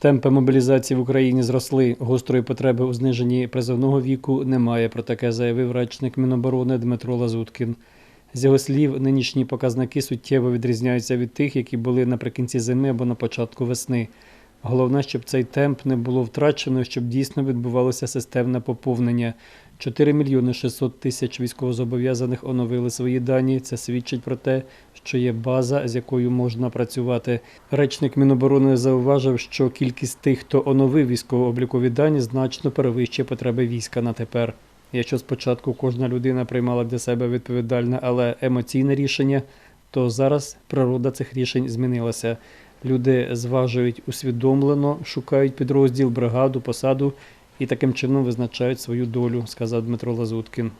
Темпи мобілізації в Україні зросли. Гострої потреби у зниженні призовного віку немає. Про таке заявив речник Міноборони Дмитро Лазуткін. З його слів, нинішні показники суттєво відрізняються від тих, які були наприкінці зими або на початку весни. Головне, щоб цей темп не було втрачено, щоб дійсно відбувалося системне поповнення. 4 мільйони 600 тисяч військовозобов'язаних оновили свої дані. Це свідчить про те, що є база, з якою можна працювати. Речник Міноборони зауважив, що кількість тих, хто оновив військово-облікові дані, значно перевищує потреби війська на тепер. Якщо спочатку кожна людина приймала для себе відповідальне, але емоційне рішення, то зараз природа цих рішень змінилася. Люди зважують усвідомлено, шукають підрозділ, бригаду, посаду і таким чином визначають свою долю, сказав Дмитро Лазуткін.